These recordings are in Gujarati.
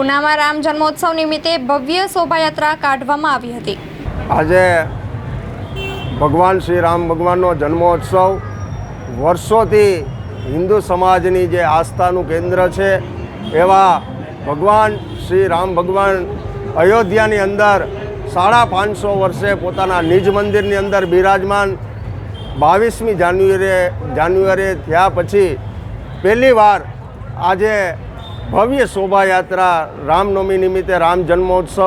ઉનામાં રામ જન્મોત્સવ નિમિત્તે ભવ્ય શોભાયાત્રા કાઢવામાં આવી હતી. આજે ભગવાન શ્રી રામ ભગવાનનો જન્મોત્સવ વર્ષોથી હિન્દુ સમાજની જે આસ્થાનું કેન્દ્ર છે, એવા ભગવાન શ્રી રામ ભગવાન અયોધ્યાની અંદર સાડા પાંચસો વર્ષે પોતાના નિજ મંદિરની અંદર બિરાજમાન બાવીસમી જાન્યુઆરીએ જાન્યુઆરીએ થયા પછી પહેલી વાર આજે ભવ્ય શોભાયાત્રા રામનવમી નિમિત્તે રામ જન્મોત્સવ.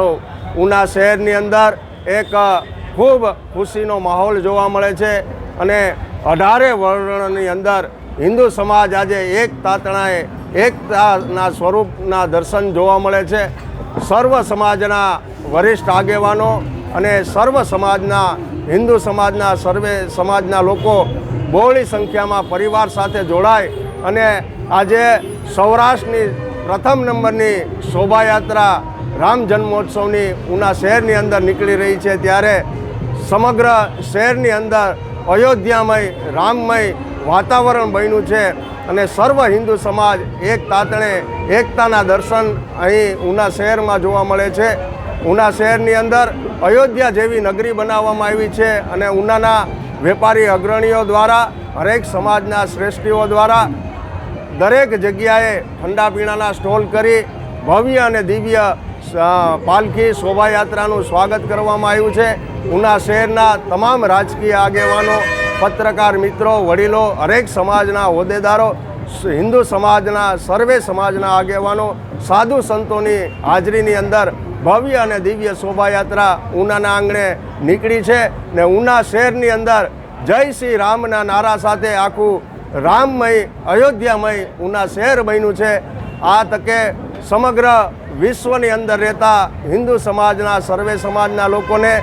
ઉના શહેરની અંદર એક ખૂબ ખુશીનો માહોલ જોવા મળે છે અને અઢારે વર્ણની અંદર હિન્દુ સમાજ આજે એક તાતણાએ એકતાના સ્વરૂપના દર્શન જોવા મળે છે. સર્વ સમાજના વરિષ્ઠ આગેવાનો અને સર્વ સમાજના, હિન્દુ સમાજના, સર્વે સમાજના લોકો બહોળી સંખ્યામાં પરિવાર સાથે જોડાય અને આજે સૌરાષ્ટ્રની પ્રથમ નંબરની શોભાયાત્રા રામ જન્મોત્સવની ઉના શહેરની અંદર નીકળી રહી છે ત્યારે સમગ્ર શહેરની અંદર અયોધ્યામય, રામમય વાતાવરણ બન્યું છે અને સર્વ હિન્દુ સમાજ એક તાતણે એકતાના દર્શન અહીં ઉના શહેરમાં જોવા મળે છે. ઉના શહેરની અંદર અયોધ્યા જેવી નગરી બનાવવામાં આવી છે અને ઉનાના વેપારી અગ્રણીઓ દ્વારા, હરેક સમાજના શ્રેષ્ઠીઓ દ્વારા દરેક જગ્યાએ ઠંડા પીણાના સ્ટોલ કરી ભવ્ય અને દિવ્ય પાલખી શોભાયાત્રાનું સ્વાગત કરવામાં આવ્યું છે. ઉના શહેરના તમામ રાજકીય આગેવાનો, પત્રકાર મિત્રો, વડીલો, હરેક સમાજના હોદ્દેદારો હિન્દુ સમાજના, સર્વે સમાજના આગેવાનો, સાધુ સંતોની હાજરીની અંદર ભવ્ય અને દિવ્ય શોભાયાત્રા ઉનાના આંગણે નીકળી છે ને ઉના શહેરની અંદર જય શ્રી રામના નારા સાથે આખું રામમય અયોધ્યામય ઉના શહેર બન્યું છે. આ તકે સમગ્ર વિશ્વની અંદર રહેતા હિન્દુ સમાજના સર્વે સમાજના લોકોને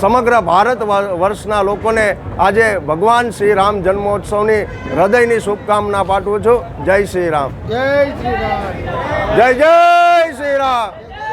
સમગ્ર ભારત વર્ષના લોકોને આજે ભગવાન શ્રી રામ જન્મોત્સવની હૃદયની શુભકામના પાઠવું છું. જય શ્રી રામ. જય શ્રી રામ. જય જય શ્રી રામ.